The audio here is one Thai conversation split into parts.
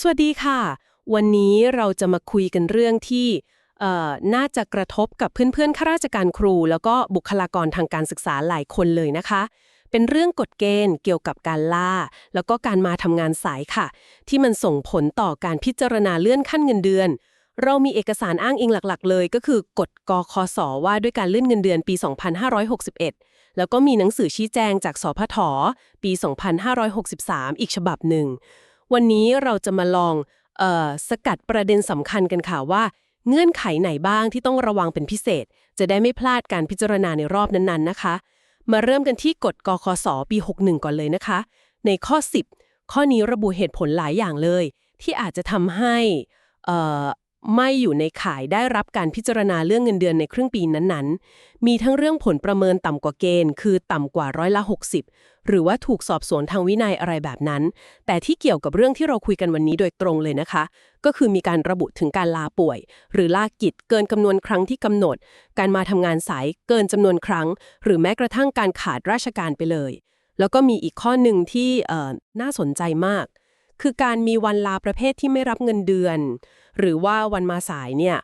สวัสดีค่ะ วันนี้เราจะมาคุยกันเรื่องที่เอ่อน่าจะกระทบกับเพื่อนๆข้าราชการครู แล้วก็บุคลากรทางการศึกษาหลายคนเลยนะคะ เป็นเรื่องกฎเกณฑ์เกี่ยวกับการล่า แล้วก็การมาทำงานสายค่ะ ที่มันส่งผลต่อการพิจารณาเลื่อนขั้นเงินเดือน เรามีเอกสารอ้างอิงหลักๆ เลย ก็คือกฎกคสว่าด้วยการเลื่อนเงินเดือนปี 2561 แล้วก็มีหนังสือชี้แจงจากสพทปี 2563 อีกฉบับหนึ่ง วันนี้เราจะมาลองออสกัดประเด็นสำคัญกันค่ะว่า เงื่อนไขไหนบ้างที่ต้องระวังเป็นพิเศษ จะได้ไม่พลาดการพิจารณาในรอบนั้นๆนะคะ มาเริ่มกันที่กฎกคสปี 61 ก่อนเลยนะคะ ในข้อ 10 ข้อนี้ระบุเหตุผลหลายอย่างเลย ที่อาจจะทำให้อ่อ ไม่อยู่ในข่ายได้รับการพิจารณาเรื่องเงินเดือนในครึ่งปีนั้นๆ มีทั้งเรื่องผลประเมินต่ำกว่าเกณฑ์ คือต่ำกว่าร้อยละ 60 หรือว่าถูกสอบสวนทางวินัยอะไรแบบนั้น แต่ที่เกี่ยวกับเรื่องที่เราคุยกันวันนี้โดยตรงเลยนะคะ ก็คือมีการระบุถึงการลาป่วย หรือลากิจเกินจำนวนครั้งที่กำหนด การมาทำงานสายเกินจำนวนครั้ง หรือแม้กระทั่งการขาดราชการไปเลย แล้วก็มีอีกข้อหนึ่งที่น่าสนใจมาก คือการมีวันลาประเภทที่ไม่รับเงินเดือน หรือว่าวันมาสายเนี่ย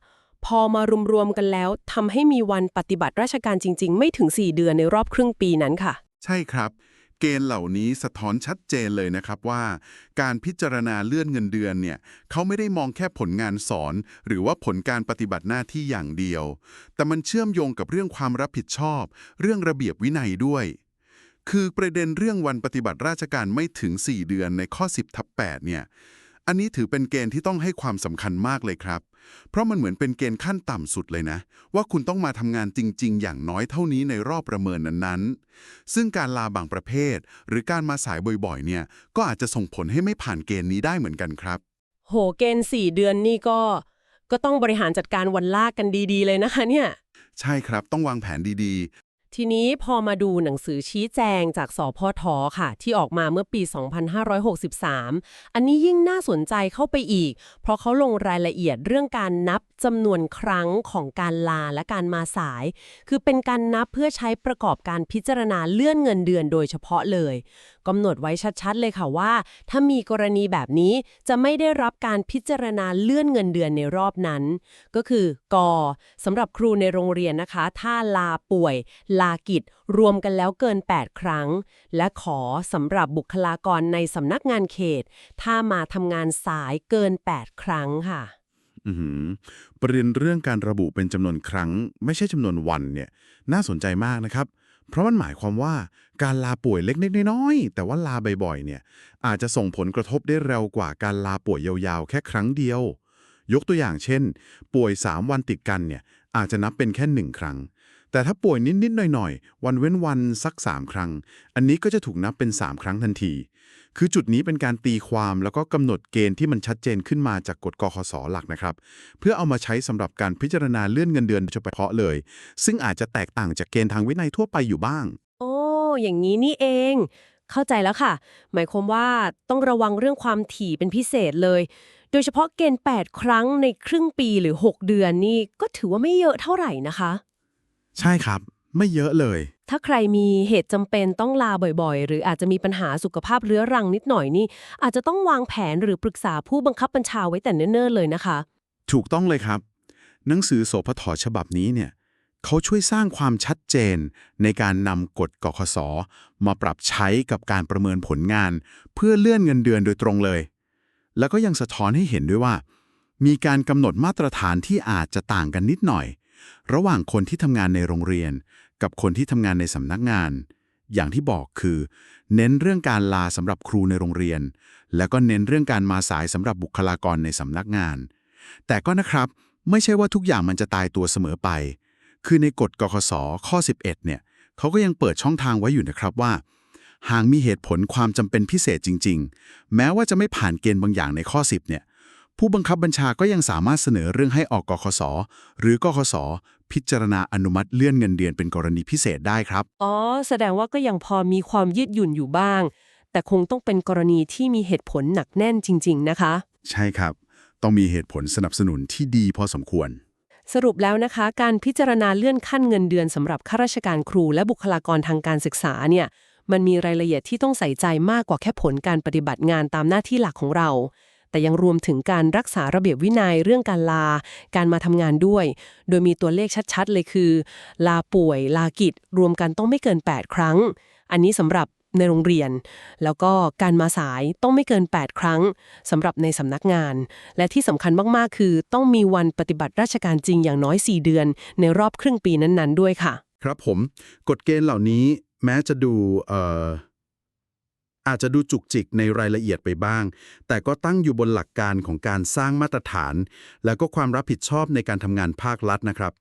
พอมารวมๆกันแล้วทำให้มีวันปฏิบัติราชการจริง ๆ ไม่ถึง 4 เดือนในรอบครึ่งปีนั้นค่ะ ใช่ครับ เกณฑ์เหล่านี้สะท้อนชัดเจนเลยนะครับว่า การพิจารณาเลื่อนเงินเดือนเนี่ยเขาไม่ได้มองแค่ผลงานสอน หรือว่าผลการปฏิบัติหน้าที่อย่างเดียว แต่มันเชื่อมโยงกับเรื่องความรับผิดชอบ เรื่องระเบียบวินัยด้วย คือประเด็นเรื่องวันปฏิบัติราชการไม่ถึง 4 เดือนในข้อ 10ทับ8เนี่ย อันนี้ถือเป็นเกณฑ์ที่ต้องให้ความสำคัญมากเลยครับ เพราะมันเหมือนเป็นเกณฑ์ขั้นต่ำสุดเลยนะ ว่าคุณต้องมาทำงานจริง ๆ อย่างน้อยเท่านี้ในรอบประเมินนั้นๆ ซึ่งการลาบางประเภท หรือการมาสายบ่อยๆ เนี่ยก็อาจจะส่งผลให้ไม่ผ่านเกณฑ์นี้ได้เหมือนกันครับ โหเกณฑ์4เดือนนี่ก็ ก็ต้องบริหารจัดการวันลากกันดี ๆ เลยนะคะเนี่ย ใช่ครับต้องวางแผนดี ทีนี้พอมาดูหนังสือชี้แจงจากสพทค่ะ ที่ออกมาเมื่อปี 2563 อันนี้ยิ่งน่าสนใจเข้าไปอีก เพราะเขาลงรายละเอียดเรื่องการนับจำนวนครั้งของการลาและการมาสาย คือเป็นการนับเพื่อใช้ประกอบการพิจารณาเลื่อนเงินเดือนโดยเฉพาะเลยกำหนดไว้ชัดๆ เลยค่ะว่า ถ้ามีกรณีแบบนี้จะไม่ได้รับการพิจารณาเลื่อนเงินเดือนในรอบนั้น ก็คือกอสำหรับครูในโรงเรียนนะคะ ถ้าลาป่วยลากิจ รวมกันแล้วเกิน 8 ครั้ง และขอสำหรับบุคลากรในสำนักงานเขต ถ้ามาทำงานสายเกิน 8 ครั้งค่ะอือหือประเด็นเรื่องการระบุเป็นจำนวนครั้ง ไม่ใช่จำนวนวันเนี่ย น่าสนใจมากนะครับ เพราะมันหมายความว่าการลาป่วยเล็กๆน้อยๆแต่ว่าลาบ่อยๆเนี่ย อาจจะส่งผลกระทบได้เร็วกว่าการลาป่วยยาวๆ แค่ครั้งเดียว ยกตัวอย่างเช่น ป่วย 3 วันติดกันเนี่ยอาจจะนับเป็นแค่หนึ่งครั้ง แต่ถ้าป่วยนิด ๆ หน่อย ๆ วันเว้นวันสัก 3 ครั้ง อันนี้ก็จะถูกนับเป็น 3 ครั้งทันที คือจุดนี้เป็นการตีความแล้วก็กำหนดเกณฑ์ที่มันชัดเจนขึ้นมาจากกฎกคสหลักนะครับ เพื่อเอามาใช้สำหรับการพิจารณาเลื่อนเงินเดือนโดยเฉพาะเลย ซึ่งอาจจะแตกต่างจากเกณฑ์ทางวินัยทั่วไปอยู่บ้าง โอ้ อย่างนี้นี่เอง เข้าใจแล้วค่ะ หมายความว่าต้องระวังเรื่องความถี่เป็นพิเศษเลย โดยเฉพาะเกณฑ์ 8 ครั้งในครึ่งปีหรือ 6 เดือนนี่ก็ถือว่าไม่เยอะเท่าไหร่นะคะ ใช่ครับ ไม่เยอะเลย ถ้าใครมีเหตุจำเป็นต้องลาบ่อยๆ หรืออาจจะมีปัญหาสุขภาพเรื้อรังนิดหน่อยนี่ อาจจะต้องวางแผนหรือปรึกษาผู้บังคับบัญชาไว้แต่เนิ่นๆเลยนะคะ ถูกต้องเลยครับ หนังสือโสพทฉบับนี้เนี่ยเขาช่วยสร้างความชัดเจนในการนำกฎกคสมาปรับใช้กับการประเมินผลงาน เพื่อเลื่อนเงินเดือนโดยตรงเลย แล้วก็ยังสะท้อนให้เห็นด้วยว่า มีการกำหนดมาตรฐานที่อาจจะต่างกันนิดหน่อย ระหว่างคนที่ทำงานในโรงเรียน กับคนที่ทำงานในสำนักงาน อย่างที่บอกคือ เน้นเรื่องการลาสำหรับครูในโรงเรียน แล้วก็เน้นเรื่องการมาสายสำหรับบุคลากรในสำนักงาน แต่ก็นะครับไม่ใช่ว่าทุกอย่างมันจะตายตัวเสมอไป คือในกฎกคสข้อ 11 เนี่ยเขาก็ยังเปิดช่องทางไว้อยู่นะครับว่า หากมีเหตุผลความจำเป็นพิเศษจริง ๆ แม้ว่าจะไม่ผ่านเกณฑ์บางอย่างในข้อ 10 เนี่ย ผู้บังคับบัญชาก็ยังสามารถเสนอเรื่องให้ออกกคสหรือกคสพิจารณาอนุมัติเลื่อนเงินเดือนเป็นกรณีพิเศษได้ครับ อ๋อ แสดงว่าก็ยังพอมีความยืดหยุ่นอยู่บ้าง แต่คงต้องเป็นกรณีที่มีเหตุผลหนักแน่นจริง ๆ นะคะ ใช่ครับ ต้องมีเหตุผลสนับสนุนที่ดีพอสมควร สรุปแล้วนะคะ การพิจารณาเลื่อนขั้นเงินเดือนสำหรับข้าราชการครูและบุคลากรทางการศึกษาเนี่ย มันมีรายละเอียดที่ต้องใส่ใจมากกว่าแค่ผลการปฏิบัติงานตามหน้าที่หลักของเรา แต่ยังรวมถึงการรักษาระเบียบวินัยเรื่องการลา การมาทำงานด้วย โดยมีตัวเลขชัดๆ เลยคือ ลาป่วย ลากิจ รวมกันต้องไม่เกิน 8 ครั้ง อันนี้สำหรับในโรงเรียน แล้วก็การมาสายต้องไม่เกิน 8 ครั้งสำหรับในสำนักงาน และที่สำคัญมากๆ คือต้องมีวันปฏิบัติราชการจริงอย่างน้อย 4 เดือน ในรอบครึ่งปีนั้นๆ ด้วยค่ะ ครับผม กฎเกณฑ์เหล่านี้แม้จะดูเอ่อ อาจจะดูจุกจิกในรายละเอียดไปบ้าง แต่ก็ตั้งอยู่บนหลักการของการสร้างมาตรฐาน แล้วก็ความรับผิดชอบในการทำงานภาครัฐนะครับ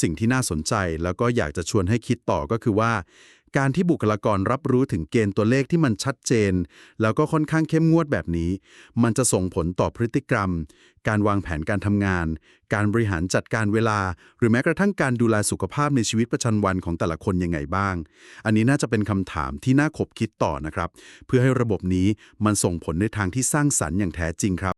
สิ่งที่น่าสนใจแล้วก็อยากจะชวนให้คิดต่อก็คือว่า การที่บุคลากรรับรู้ถึงเกณฑ์ตัวเลขที่มันชัดเจน แล้วก็ค่อนข้างเข้มงวดแบบนี้ มันจะส่งผลต่อพฤติกรรม การวางแผนการทำงาน การบริหารจัดการเวลา หรือแม้กระทั่งการดูแลสุขภาพในชีวิตประจำวันของแต่ละคนยังไงบ้าง อันนี้น่าจะเป็นคำถามที่น่าขบคิดต่อนะครับ เพื่อให้ระบบนี้มันส่งผลในทางที่สร้างสรรค์อย่างแท้จริงครับ